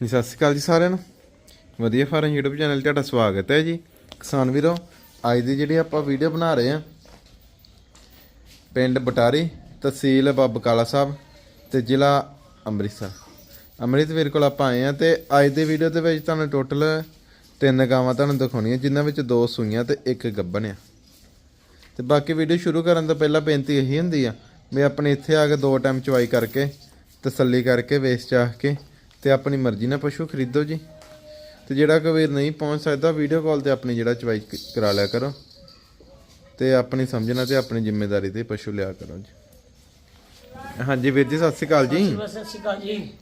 ਜੀ ਸਤਿ ਸ਼੍ਰੀ ਅਕਾਲ ਜੀ ਸਾਰਿਆਂ ਨੂੰ। ਵਧੀਆ ਫਾਰਮ YouTube ਚੈਨਲ 'ਤੇ ਤੁਹਾਡਾ ਸਵਾਗਤ ਹੈ ਜੀ। ਕਿਸਾਨ ਵੀਰੋ, ਅੱਜ ਦੀ ਜਿਹੜੀ ਆਪਾਂ ਵੀਡੀਓ ਬਣਾ ਰਹੇ ਹਾਂ, ਪਿੰਡ ਬਟਾਰੀ ਤਹਿਸੀਲ ਬਾਬਾ ਕਾਲਾ ਸਾਹਿਬ ਤੇ ਜ਼ਿਲ੍ਹਾ ਅੰਮ੍ਰਿਤਸਰ। ਅੰਮ੍ਰਿਤਸਰ ਕੋਲ ਆਪਾਂ ਆਏ ਹਾਂ ਤੇ ਅੱਜ ਦੀ ਵੀਡੀਓ ਦੇ ਵਿੱਚ ਤੁਹਾਨੂੰ ਟੋਟਲ ਤਿੰਨ ਗਾਵਾਂ ਤੁਹਾਨੂੰ ਦਿਖਾਉਣੀਆਂ, ਜਿਨ੍ਹਾਂ ਵਿੱਚ ਦੋ ਸੂਈਆਂ ਤੇ ਇੱਕ ਗੱਭਣ ਆ। ਤੇ ਬਾਕੀ ਵੀਡੀਓ ਸ਼ੁਰੂ ਕਰਨ ਤੋਂ ਪਹਿਲਾਂ ਬੇਨਤੀ ਇਹੀ ਹੁੰਦੀ ਆ, ਵੀ ਆਪਣੇ ਇੱਥੇ ਆ ਕੇ ਦੋ ਟਾਈਮ ਚਵਾਈ ਕਰਕੇ, ਤਸੱਲੀ ਕਰਕੇ ਵੇਚ ਚਾਹ ਕੇ ਤੇ ਆਪਣੀ ਮਰਜ਼ੀ ਨਾਲ ਪਸ਼ੂ ਖਰੀਦੋ ਜੀ। ਤੇ ਜਿਹੜਾ ਕੋਈ ਨਹੀਂ ਪਹੁੰਚ ਸਕਦਾ ਵੀਡੀਓ ਕਾਲ ਤੇ ਆਪਣੀ ਜਿਹੜਾ ਚਵਾਈ ਕਰਾ ਲਿਆ ਕਰੋ। ਤੇ ਆਪਣੀ ਸਮਝਣਾ ਤੇ ਆਪਣੀ ਜ਼ਿੰਮੇਵਾਰੀ ਤੇ ਪਸ਼ੂ ਲਿਆ ਕਰੋ ਜੀ। ਹਾਂਜੀ ਵੀਰ ਜੀ, ਸਤਿ ਸ਼੍ਰੀ ਅਕਾਲ ਜੀ। ਸਤਿ ਸ਼੍ਰੀ ਅਕਾਲ ਜੀ।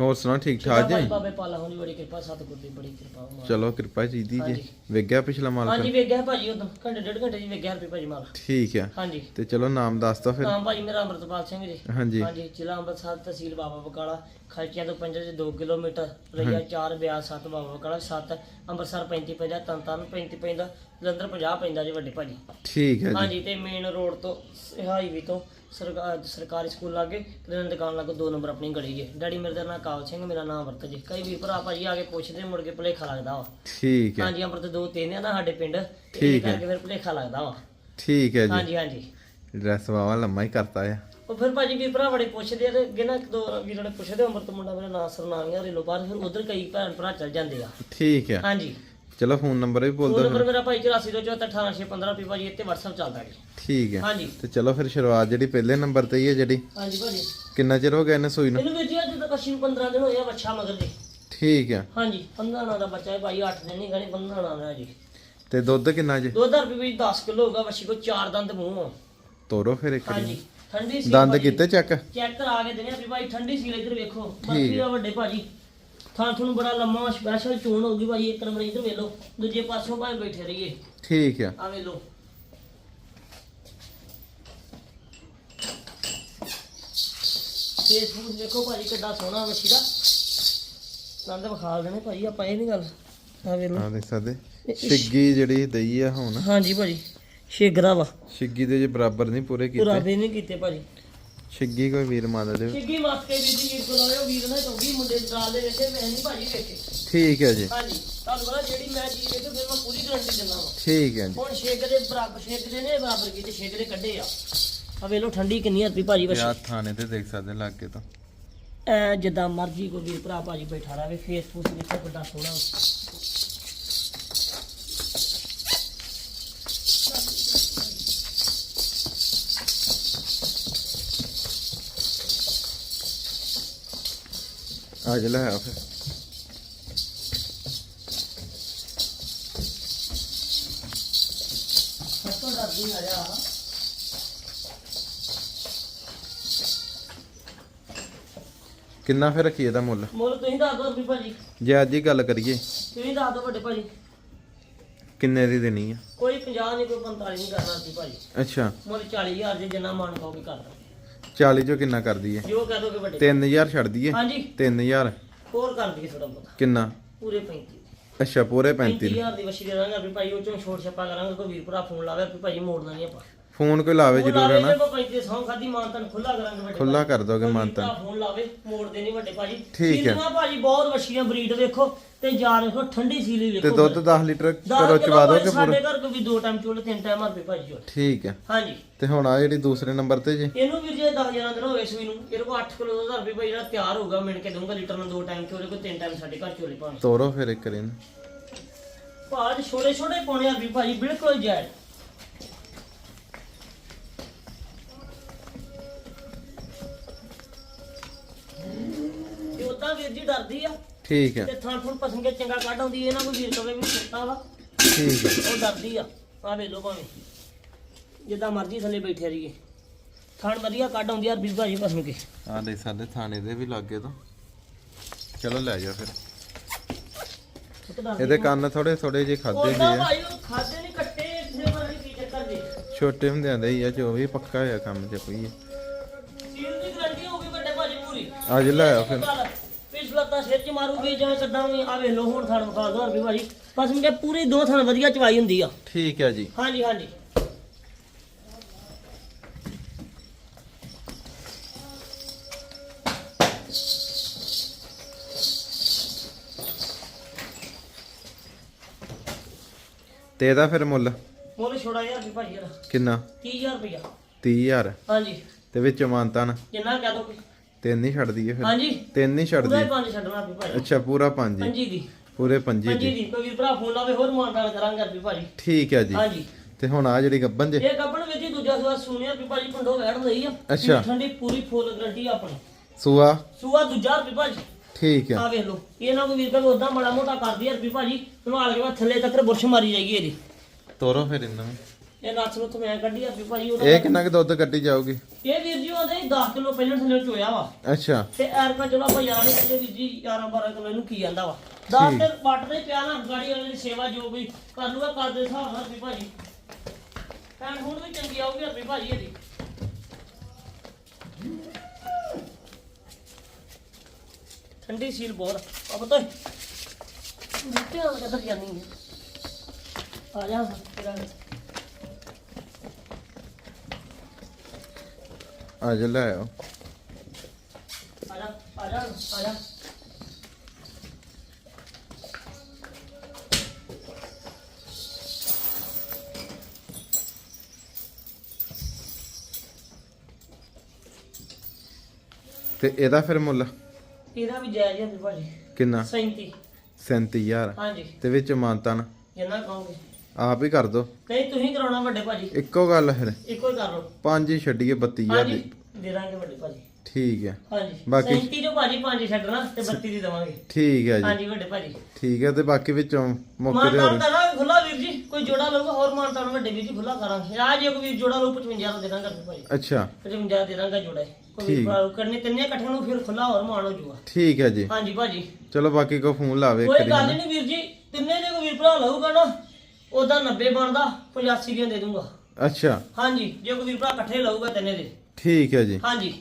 ਹੋਰ ਸੁਣਾ ਠੀਕ ਠਾਕ ਜੀ? ਬਾਬੇ ਪਾਲਾ ਹੋਣੀ ਬੜੀ ਕਿਰਪਾ ਸਤਿਗੁਰ ਦੀ ਬੜੀ ਕਿਰਪਾ ਹੋਣੀ ਚਲੋ ਕਿਰਪਾ ਚਾਹੀਦੀ ਜੀ। ਵੇਖਿਆ ਪਿਛਲਾ ਮਾਲ ਹਾਂਜੀ ਵੇਖਿਆ ਭਾਜੀ ਉਦੋਂ। ਘੰਟੇ ਡੇਢ ਘੰਟੇ ਜੀ ਵੇਖਿਆ ਰੁਪਏ ਭਾਜੀ ਮਾਲ। ਠੀਕ ਆ। ਹਾਂਜੀ। ਤੇ ਚਲੋ ਨਾਮ ਦੱਸ ਦੋ ਫਿਰ। ਨਾਮ ਭਾਜੀ ਮੇਰਾ ਅਮਰਤਪਾਲ ਸਿੰਘ ਜੀ। ਹਾਂਜੀ। ਹਾਂਜੀ ਜ਼ਿਲ੍ਹਾ ਅੰਮ੍ਰਿਤਸਰ ਤਹਿਸੀਲ ਬਾਬਾ ਬਕਾਲਾ। ਖਰਚਿਆਂ ਤੋਂ ਪੰਜਾ ਦੇ 2 ਕਿਲੋਮੀਟਰ ਰਈਆ 4 ਬਿਆਸ 7 ਬਾਬਾ ਬਕਾਲਾ 7 ਅੰਮ੍ਰਿਤਸਰ 35 ਪੈਂਦਾ ਤਨਤਨ 35 ਪੈਂਦਾ ਜਲੰਧਰ 50 ਪੈਂਦਾ ਜੀ ਵੱਡੇ ਭਾਜੀ। ਠੀਕ ਹੈ ਜੀ। ਹਾਂਜੀ ਤੇ ਮੇਨ ਰੋਡ ਤੋਂ ਹਾਈਵੇ ਤੋਂ ਸਰਕਾ- ਸਰਕਾਰੀ ਸਕੂਲ ਲਾਗੇ ਕਿਰਨ ਦੁਕਾਨ ਲਾਗੇ ਦੋ ਨੰਬਰ ਆਪਣੀ ਗਲੀ ਜੇ ਡੈਡੀ ਮੇਰੇ ਦਾ ਨਾਮ ਕਾਲ ਸਿੰਘ ਮੇਰਾ ਨਾਮ ਵਰਤ ਜੀ। ਕਈ ਵੀ ਭਰਾ ਭਾਜੀ ਆ ਕੇ ਪੁੱਛਦੇ ਮੁੜ ਕੇ ਭੁਲੇਖਾ ਲੱਗਦਾ ਵਾ। ਠੀਕ ਹੈ। ਹਾਂਜੀ ਅੰਮ੍ਰਿਤ ਦੋ ਤਿੰਨ ਆ ਨਾ ਸਾਡੇ ਪਿੰਡ ਠੀਕ ਹੈ। ਕਰਕੇ ਫਿਰ ਭੁਲੇਖਾ ਲੱਗਦਾ ਵਾ। ਠੀਕ ਹੈ ਜੀ। ਹਾਂਜੀ ਹਾਂਜੀ। ਡਰੈਸ ਵਾਵਾ ਲੰਮਾ ਹੀ ਕਰਤਾ ਆ। ਉਹ ਫਿਰ ਭਾਜੀ ਵੀ ਭਰਾ ਬੜੇ ਪੁੱਛਦੇ ਆ ਤੇ ਅੱਗੇ ਨਾ ਇੱਕ ਦੋ ਵੀਰਾਂ ਨੇ ਪੁੱਛਦੇ ਅੰਮ੍ਰਿਤ ਮੁੰਡਾ ਮੇਰਾ ਨਾਮ ਸਰਨਾਮੀਆਂ ਰੇਲੋ ਬਾਹਰ ਫਿਰ ਉਧਰ ਕਈ ਭੈਣ ਭਰਾ ਚੱਲ ਜਾਂਦੇ ਆ। ਠੀਕ ਹੈ। ਹਾਂਜੀ। ਚਲੋ ਫੋਨ ਨੰਬਰ ਵੀ ਬੋਲ ਫੋਨ ਦਿਓ ਨੰਬਰ ਮੇਰਾ ਭਾਈ 84 ਤੋਂ 18615 ਰੁਪਏ ਭਾਜੀ ਇੱਥੇ WhatsApp ਚੱਲਦਾ ਜੀ। ਠੀਕ ਹੈ। ਹਾਂਜੀ। ਤੇ ਚਲੋ ਫਿਰ ਸ਼ੁਰੂਆਤ ਜਿਹੜੀ ਪਹਿਲੇ ਨੰਬਰ ਤੇ ਹੀ ਹੈ ਜਿਹੜੀ। ਹਾਂਜੀ ਭਾਜੀ। ਕਿੰਨਾ ਚਿਰ ਹੋ ਗਿਆ ਇਹਨੇ ਸੂਈ ਨੂੰ? ਇਹਨੂੰ ਵੀਰ ਜੀ ਅੱਜ ਤੱਕ ਅਸੀਂ 15 ਦਿਨ ਹੋਏ ਆ ਬੱਚਾ ਮਗਰ ਜੀ ਠੀਕ ਹੈ। ਹਾਂਜੀ 15 ਨਾਂ ਦਾ ਬੱਚਾ ਹੈ ਭਾਈ 8 ਦਿਨ ਨਹੀਂ ਗਣੇ 15 ਨਾਂ ਦਾ ਜੀ। ਤੇ ਦੁੱਧ ਕਿੰਨਾ ਜੀ? 2000 ਰੁਪਏ ਵਿੱਚ 10 ਕਿਲੋ ਹੋਗਾ ਵੱਛੀ ਕੋ ਚਾਰ ਦੰਦ ਮੂੰਹ ਆ। ਤੋਰੋ ਫਿਰ ਇੱਕ ਵਾਰੀ। ਹਾਂਜੀ ਠੰਡੀ ਸੀ ਦੰਦ ਕੀਤੇ ਚੈੱਕ? ਚੈੱਕ ਕਰਾ ਕੇ ਦਿੰਦੇ ਆ ਵੀ ਭਾਈ ਠੰਡੀ ਸੀ ਇੱਧਰ ਵੇਖੋ। ਬਰਫੀ ਆ ਵੱਡੇ ਭਾਜੀ। ਥਾਂ ਤੁਹਾਨੂੰ ਬੜਾ ਲੰਮਾ ਸਪੈਸ਼ਲ ਚੋਣ ਹੋਊਗੀ ਭਾਈ ਇੱਕ ਨੰਬਰ ਇੱਧਰ ਵੇਖ ਲਓ ਦੂਜੇ ਪਾਸੋਂ ਭਾਵੇਂ ਬੈਠੇ ਰਹੀਏ। ਠੀਕ ਆ। ਵੇਖ ਲਓ। ਫੇਸਬੁੱਕ ਦੇਖੋ ਭਾਜੀ ਕਿੱਡਾ ਸੋਹਣਾ ਵੱਛੀ ਦਾ। ਨੰਦ ਵਿਖਾ ਦੇਣੇ ਭਾਜੀ ਆਪਾਂ ਇਹ ਨਹੀਂ ਗੱਲ। ਆ ਵੇਖ ਲਓ। ਆ ਦੇਖ ਸਕਦੇ? ਛਿੱਗੀ ਜਿਹੜੀ ਦਈ ਆ ਹੁਣ। ਹਾਂਜੀ ਭਾਜੀ ਸ਼ੇਗਰਾ ਵਾ। ਛਿੱਗੀ ਦੇ ਜੇ ਬਰਾਬਰ ਨਹੀਂ ਪੂਰੇ ਕੀਤੇ। ਪੁਰਾਵੇ ਨਹੀਂ ਕੀਤੇ ਭਾਜੀ ਛਿੱਗੀ ਕੋਈ ਵੀਰ ਮੰਨ ਦੇ ਛਿੱਗੀ ਮੱਤ ਕੇ ਵੀਰ ਕੋਲ ਆਇਓ ਵੀਰ ਨੇ ਚੌਗੀ ਮੁੰਡੇ ਨਾਲ ਦੇ ਵੇਖੇ ਮੈਂ ਨਹੀਂ ਭਾਜੀ ਵੇਖੇ। ਠੀਕ ਹੈ ਜੀ। ਹਾਂਜੀ ਤੁਹਾਨੂੰ ਪਤਾ ਜਿਹੜੀ ਮੈਂ ਚੀਜ਼ ਵੇਖੇ ਫਿਰ ਮੈਂ ਪੂਰੀ ਗਰੰਟੀ ਦਿੰਦਾ ਵਾ। ਠੀਕ ਹੈ ਜੀ। ਹੁਣ ਛੇਕ ਦੇ ਬਰਾਬਰ ਛੇਕ ਦੇ ਨੇ ਬਰਾਬਰ ਕੀਤੇ ਛੇਕ ਦੇ ਕੱਢੇ ਆ। ਆ ਵੇਖ ਲਓ ਠੰਡੀ ਕਿੰਨੀ ਹੱਥੀ ਭਾਜੀ ਵਸ਼ ਥਾਣੇ ਤੇ ਦੇਖ ਸਕਦੇ ਲੱਗੇ ਤਾਂ। ਐ ਜਿੱਦਾਂ ਮਰਜ਼ੀ ਕੋਈ ਵੀਰ ਭਰਾ ਭਾਜੀ ਬੈਠਾ ਰਵੇ ਫੇਸਬੁੱਕ ਦੇਖੋ ਕਿੱਡਾ ਸੋਹਣਾ। ਆ ਜਾ ਲੈ ਆ ਫਿਰ। ਸਭ ਤੋਂ ਡਰਦੀ ਆ ਜਾ। ਕਿੰਨਾ ਫਿਰ ਰੱਖੀਏ ਦਾ ਮੁੱਲ? ਮੁੱਲ ਤੁਸੀਂ ਦੱਸ ਦਿਓ ਵੀ ਭਾਜੀ। ਜੇ ਅੱਜ ਹੀ ਗੱਲ ਕਰੀਏ। ਤੁਸੀਂ ਦੱਸ ਦਿਓ ਵੱਡੇ ਭਾਜੀ। ਕਿੰਨੇ ਦੀ ਦੇਣੀ ਆ? ਕੋਈ 50 ਨਹੀਂ ਕੋਈ 45 ਨਹੀਂ ਕਰਨਾ ਸੀ ਭਾਜੀ। ਅੱਛਾ। ਮੁੱਲ 40000 ਜੇ ਜਿੰਨਾ ਮਨ ਕਹੋਗੇ ਕਰ ਦਾਂਗੇ 40 ਚੋਂ ਕਿੰਨਾ ਕਰ ਦਈਏ ਜੋ ਕਹਿ ਦੋਗੇ ਵੱਡੇ। 3000 ਛੱਡ ਦਈਏ ਹਾਂਜੀ। 3000 ਹੋਰ ਕਰ ਦਈਏ ਥੋੜਾ ਬਹੁਤਾ। ਕਿੰਨਾ? ਪੂਰੇ 35 ਅੱਛਾ ਪੂਰੇ 35 35000 ਦੀ ਵਸ਼ੀ ਦੇ ਦਾਂਗੇ ਵੀ ਭਾਈ ਉਹ ਚੋਂ ਛੋਟ ਛੱਪਾ ਕਰਾਂਗੇ ਕੋਈ ਵੀਰ ਭਰਾ ਫੋਨ ਲਾਵੇ ਵੀ ਭਾਈ ਮੋੜਨਾ ਨਹੀਂ ਆਪਾਂ। ਫੋਨ ਕੋਈ ਲਾਵੇ ਜ਼ਰੂਰ ਹੈ ਨਾ ਜੇ ਆਪਾਂ 35 ਸੌ ਖਾਦੀ ਮਾਨਤਨ ਖੁੱਲਾ ਕਰਾਂਗੇ ਵੱਡੇ ਖੁੱਲਾ ਕਰ ਦੋਗੇ ਕੋਈ ਵੀਰ ਮਾਨਤਨ। ਭਰਾ ਫੋਨ ਲਾਵੇ ਮੋੜਦੇ ਨਹੀਂ ਵੱਡੇ ਭਾਜੀ। ਠੀਕ ਹੈ। ਸੀਲੀਆਂ ਭਾਜੀ ਬਹੁਤ ਵਸ਼ੀਆਂ ਬਰੀਡ ਵੇਖੋ ਤੇ ਜਾ ਦੇਖੋ ਠੰਡੀ ਸੀਲੀ ਵੇਖੋ ਤੇ ਦੁੱਧ 10 ਲੀਟਰ ਕਰੋ ਚਵਾ ਦੋਗੇ ਸਾਡੇ ਪੂਰਾ? ਘਰ ਕੋ ਵੀ ਦੋ ਟਾਈਮ ਚੋਲੇ ਤਿੰਨ ਟਾਈਮ ਹਰਪੇ ਭਾਜੀ ਚੋਲੇ ਠੀਕ ਹੈ। ਹਾਂਜੀ। ਤੇ ਹੁਣ ਆ ਜਿਹੜੀ ਦੂਸਰੇ ਨੰਬਰ ਤੇ ਜੀ। ਇਹਨੂੰ ਵੀ ਜੇ 10 11 ਦਿਨ ਹੋਏ ਸੂਈ ਨੂੰ ਇਹਦੇ ਕੋ 8 ਕਿਲੋ ਦਾ ਰੁਪਏ ਭਾਈ ਜਿਹੜਾ ਤਿਆਰ ਹੋਊਗਾ ਮਿਣ ਕੇ ਦਊਂਗਾ ਲੀਟਰ ਨਾਲ ਦੋ ਟਾਈਮ ਚੋਲੇ ਕੋ ਤਿੰਨ ਟਾਈਮ ਸਾਡੇ ਘਰ ਚੋਲੇ ਭਾਵੇਂ ਤੋਰੋ ਫਿਰ ਇੱਕ ਵਾਰੀ ਭਾਜ ਛੋਟੇ ਛੋਟੇ ਪਾਉਣੇ ਆ ਵੀ ਭਾਜੀ ਬਿਲਕੁਲ ਜਾਇਜ਼ ਵੀਰ ਜੀ ਡਰਦੀ ਆ। ਠੀਕ ਹੈ ਤੇ ਥਾਂ ਥੁਣ ਪਸੰਦ ਕੇ ਚੰਗਾ ਕੱਢ ਆਉਂਦੀ ਇਹਨਾਂ ਕੋਈ ਵੀਰ ਕਵੇ ਵੀ ਸੁੱਤਾ ਵਾ। ਠੀਕ ਹੈ ਉਹ ਡਰਦੀ ਆ ਆ ਵੇ ਲੋ ਭਾਵੇਂ। ਜਿੱਦਾਂ ਮਰਜ਼ੀ ਥੱਲੇ ਬੈਠੇ ਰਹੀਏ। ਥਾਣ ਵਧੀਆ ਕੱਢ ਆਉਂਦੀ ਆ ਵੀ ਭਾਜੀ ਪਸੰਦ ਕੇ। ਆ ਦੇ ਸਾਡੇ ਥਾਣੇ ਦੇ ਵੀ ਲੱਗੇ ਤੋਂ। ਚਲੋ ਲੈ ਜਾ ਫਿਰ। ਇਹਦੇ ਕੰਨ ਥੋੜੇ ਥੋੜੇ ਜਿਹੇ ਖਾਦੇ ਗਏ ਆ। ਭਾਈ ਉਹ ਖਾਦੇ ਨਹੀਂ ਕੱਟੇ ਇਸੇ ਵਾਰ ਕੀ ਚੱਕਰ ਜੀ। ਛੋਟੇ ਹੁੰਦਿਆਂ ਦੇ ਹੀ ਆ ਜੋ ਵੀ ਪੱਕਾ ਹੋਇਆ ਕੰਮ ਚ ਕੋਈ ਆ। ਅੱਜ ਲੈ ਆ ਫਿਰ। ਤਾਂ ਸਿਰ 'ਚ ਮਾਰੂਗੀ ਜਿਵੇਂ ਸੱਦਾਂ ਵੀ ਆ ਵੇਖ ਲਓ ਹੁਣ ਥਣ ਵਿਖਾ ਦੋ ਹਰਵੀ ਭਾਜੀ। ਬਸ ਮੇਰੇ ਪੂਰੀ ਦੋ ਥਣ ਵਧੀਆ ਚਵਾਈ ਹੁੰਦੀ ਆ। ਠੀਕ ਹੈ ਜੀ। ਹਾਂਜੀ ਹਾਂਜੀ। ਤੇ ਇਹਦਾ ਫਿਰ ਮੁੱਲ? ਮੁੱਲ ਛੋੜਾ ਯਾਰ ਵੀ ਭਾਜੀ ਯਾਰ ਕਿੰਨਾ? 30000 ਰੁਪਇਆ 30000 ਹਾਂਜੀ। ਤੇ ਵਿੱਚ ਮਾਨਤਾਨ? ਜਿੰਨਾ ਕਹਿ ਦੋ। ਤਿੰਨ ਹੀ ਛੱਡ ਦਈਏ ਫਿਰ। ਹਾਂਜੀ। ਤਿੰਨ ਹੀ ਛੱਡ ਪੂਰਾ ਹੀ। ਦਈਏ ਪੰਜ ਛੱਡਣਾ ਵੀ ਭਾਜੀ। ਅੱਛਾ ਪੂਰਾ ਪੰਜ ਜੀ ਪੰਜੀ ਦੀ। ਪੂਰੇ ਪੰਜੀ ਪੰਜੀ ਜੀ ਦੀ। ਕੋਈ ਵੀ ਭਰਾ ਫੋਨ ਲਾਵੇ ਹੋਰ ਮਾਨਦਾਨ ਕਰਾਂਗੇ ਵੀ ਭਾਜੀ। ਠੀਕ ਹੈ ਜੀ। ਹਾਂਜੀ। ਤੇ ਹੁਣ ਆ ਜਿਹੜੀ ਗੱਬਨ ਜੇ। ਇਹ ਕੱਪੜ ਵਿੱਚ ਹੀ ਦੂਜਾ ਸਵਾ ਸੁਣਿਆ ਵੀ ਭਾਜੀ ਪੰਡੋ ਵੈੜ ਲਈ ਆ। ਅੱਛਾ। ਠੰਡੀ ਪੂਰੀ ਫੁੱਲ ਗਰੰਟੀ ਆ ਆਪਣੀ। ਸੂਆ? ਸੂਆ ਦੂਜਾ ਰੁਪਏ ਭਾਜੀ। ਠੀਕ ਹੈ। ਆ ਵੇਖ ਲਓ। ਇਹ ਨਾ ਕੋਈ ਵੀਰ ਕਾ ਉਦਾਂ ਮਾੜਾ ਮੋਟਾ ਕਰਦੀ ਆ ਰੁਪਏ ਭਾਜੀ। ਸੰਭਾਲ ਕੇ ਬਾਅਦ ਥੱਲੇ ਤੱਕ ਬੁਰਸ਼ ਮਾਰੀ ਜਾਈਏ ਇਹਦੀ। ਤੋਰੋ ਫਿਰ ਇਹਨਾਂ। ਨੂੰ ਇਹ ਨੱਥ ਨੂੰ ਮੈਂ ਕੱਢੀ ਆ ਰੁਪਏ ਭਾਜੀ ਉਹਦਾ ਇਹ ਕਿੰਨਾ ਕੁ ਦੁੱਧ ਕੱਢੀ ਜਾਊਗੀ? ਇਹ ਵੀਰ ਜੀ ਉਹਦੇ 10 ਕਿਲੋ ਪਹਿਲਾਂ ਥੱਲੇ ਚੋਇਆ ਵਾ। ਅੱਛਾ। ਤੇ ਐਰਕਾ ਚਲੋ ਆਪਾਂ ਯਾਰ ਨਹੀਂ ਕਹਿੰਦੇ ਵੀਰ ਜੀ 11 12 ਕਿਲੋ ਇਹਨੂੰ ਕੀ ਜਾਂਦਾ ਵਾ। 10 ਤੇ ਪੱਟ ਦੇ ਪਿਆ ਨਾ ਗਾੜੀ ਵਾਲੇ ਦੀ ਸੇਵਾ ਜੋ ਵੀ ਕਰ ਲੂਗਾ ਕਰ ਦੇ ਹਿਸਾਬ ਨਾਲ ਵੀ ਭਾਜੀ। ਭੈਣ ਹੁਣ ਵੀ ਚੰਗੀ ਆਊਗੀ ਰੁਪਏ ਭਾਜੀ ਇਹਦੀ। ਠੰਡੀ ਸੀਲ ਬਹੁਤ ਆ। ਪਤਾ ਮਿੱਟੇ ਆ? ਜਾ ਤੇਰਾ। ਆ ਜਾ ਲੈ ਆਓ। ਤੇ ਇਹਦਾ ਫਿਰ ਮੁੱਲ? ਇਹਦਾ ਵੀ ਜਾਇਜ਼ ਹੈ ਭਾਜੀ। ਕਿੰਨਾ? 37 37000 ਹਾਂਜੀ। ਤੇ ਵਿੱਚ ਮਾਨਤਾਨ? ਜਿੰਨਾ ਕਹੋਗੇ। ਆਪ ਹੀ ਕਰ ਦੋ। ਨਹੀਂ ਤੁਸੀਂ ਕਰਾਉਣਾ ਵੱਡੇ ਭਾਜੀ। ਇੱਕੋ ਗੱਲ ਫਿਰ। ਇੱਕੋ ਹੀ ਕਰ ਲਓ। ਪੰਜ ਹੀ ਛੱਡੀਏ 32000 ਹਾਂਜੀ ਦੀ। ਦੇ ਦਾਂਗੇ ਵੱਡੇ ਭਾਜੀ। ਠੀਕ ਹੈ। ਹਾਂਜੀ ਬਾਕੀ- 37 ਜੋ ਭਾਜੀ ਪੰਜ ਛੱਡਣਾ ਤੇ 32 ਦੀ ਦਵਾਂਗੇ। ਠੀਕ ਹੈ ਜੀ। ਹਾਂਜੀ ਵੱਡੇ ਭਾਜੀ। ਠੀਕ ਹੈ ਤੇ ਬਾਕੀ ਵਿੱਚੋਂ ਮੁੱਕ ਦੇ ਮਾਨਤਾਨ ਹੋਰ ਕਰਾਂਗੇ ਖੁੱਲਾ ਵੀਰ ਜੀ ਕੋਈ ਜੋੜਾ ਲਊਗਾ ਹੋਰ ਮਾਨਤਾਨ ਵੱਡੇ ਵੀਰ ਜੀ ਖੁੱਲਾ ਕਰਾਂਗੇ। ਆ ਜੇ ਕੋਈ ਵੀਰ ਜੋੜਾ ਲਊ 55 ਦਾ ਦੇ ਦਾਂਗੇ ਭਾਜੀ। ਅੱਛਾ। 55 ਦੇ ਦਾਂਗਾ ਜੋੜਾ ਇਹ। ਕੋਈ ਵੀਰ ਠੀਕ। ਭਰਾ ਕਰਨੇ ਤਿੰਨੇ ਇਕੱਠੇ ਨੂੰ ਫਿਰ ਖੁੱਲਾ ਹੋਰ ਮਾਣ ਹੋ ਜੂਗਾ। ਠੀਕ ਹੈ ਜੀ। ਹਾਂਜੀ ਭਾਜੀ। ਚਲੋ ਬਾਕੀ ਕੋ ਫੋਨ ਲਾਵੇ ਕੋਈ ਕਰੀ ਗੱਲ ਨਹੀਂ ਵੀਰ ਜੀ ਤਿੰਨੇ ਜੇ ਕੋਈ ਵੀਰ ਭਰਾ ਲਊਗਾ ਨਾ ਉਹਦਾ 90 ਬਣਦਾ 85 ਦੀਆਂ ਦੇ ਦੂੰਗਾ। ਅੱਛਾ। ਹਾਂਜੀ ਜੇ ਕੋਈ ਵੀਰ ਭਰਾ ਇਕੱਠੇ ਲਊਗਾ ਤਿੰਨੇ ਦੇ। ਠੀਕ ਹੈ ਜੀ। ਹਾਂਜੀ।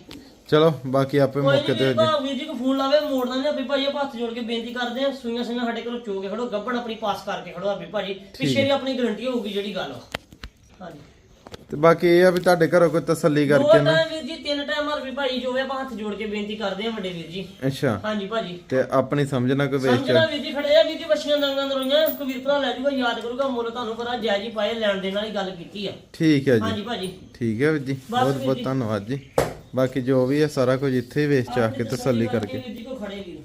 ਚਲੋ ਬਾਕੀ ਆਪੇ ਮੌਕੇ ਤੇ ਜੀ। ਵੀਰ ਜੀ ਕੋ ਫੋਨ ਲਾਵੇ ਮੋੜਨਾ ਨਹੀਂ ਆਪੇ ਆਪਾਂ ਹੱਥ ਜੋੜ ਕੇ ਬੇਨਤੀ ਕਰਦੇ ਆ ਸੂਈਆਂ ਸੂਈਆਂ ਸਾਡੇ ਕੋਲ ਚੋ ਕੇ ਖੜੋ ਗੱਬੜ ਆਪਣੀ ਪਾਸ ਕਰਕੇ ਖੜੋ ਆਪੇ ਭਾਜੀ ਪਿੱਛੇ ਦੀ ਆਪਣੀ ਗਾਰੰਟੀ ਹੋਊਗੀ ਜਿਹੜੀ ਗੱਲ ਵਾ ਹਾਂਜੀ। ਤੇ ਬਾਕੀ ਇਹ ਆ ਵੀ ਤੁਹਾਡੇ ਘਰੋਂ ਕੋਈ ਤਸੱਲੀ ਕਰਕੇ ਨਾ। ਵੀਰ ਜੀ ਤਿੰਨ ਟਾਈਮ ਹਰ ਵੀ ਭਾਜੀ ਜੋ ਹੈ ਆਪਾਂ ਹੱਥ ਜੋੜ ਕੇ ਬੇਨਤੀ ਕਰਦੇ ਆ ਵੱਡੇ ਵੀਰ ਜੀ। ਅੱਛਾ। ਹਾਂਜੀ ਭਾਜੀ। ਤੇ ਆਪਣੀ ਸਮਝ ਨਾ ਕੋਈ ਵੇਚ ਸਮਝਣਾ ਵੀਰ ਜੀ ਖੜੇ ਆ ਵੀਰ ਜੀ ਬੱਚੀਆਂ ਦੰਗਾਂ ਦਰੋਈਆਂ ਕੋਈ ਵੀਰ ਭਰਾ ਲੈ ਜੂਗਾ ਯਾਦ ਕਰੂਗਾ ਮੁੱਲ ਤੁਹਾਨੂੰ ਪਤਾ ਜਾਇਜ਼ ਹੀ ਪਾਏ ਲੈਣ ਦੇਣ ਵਾਲੀ ਗੱਲ ਕੀਤੀ ਆ। ਠੀਕ ਹੈ ਜੀ। ਹਾਂਜੀ ਭਾਜੀ। ਠੀਕ ਹੈ ਵੀਰ ਜੀ। ਬਸ ਬਹੁਤ ਵੀਰ ਬਹੁਤ ਜੀ। ਧੰਨਵਾਦ ਜੀ। ਬਾਕੀ ਜੋ ਵੀ ਹੈ ਸਾਰਾ ਕੁਝ ਇੱਥੇ ਹੀ ਵੇਚ ਚਾ ਕੇ ਤਸੱਲੀ ਕਰਕੇ ਵੀਰ ਜੀ ਕੋ ਖੜੇ ਵੀਰ।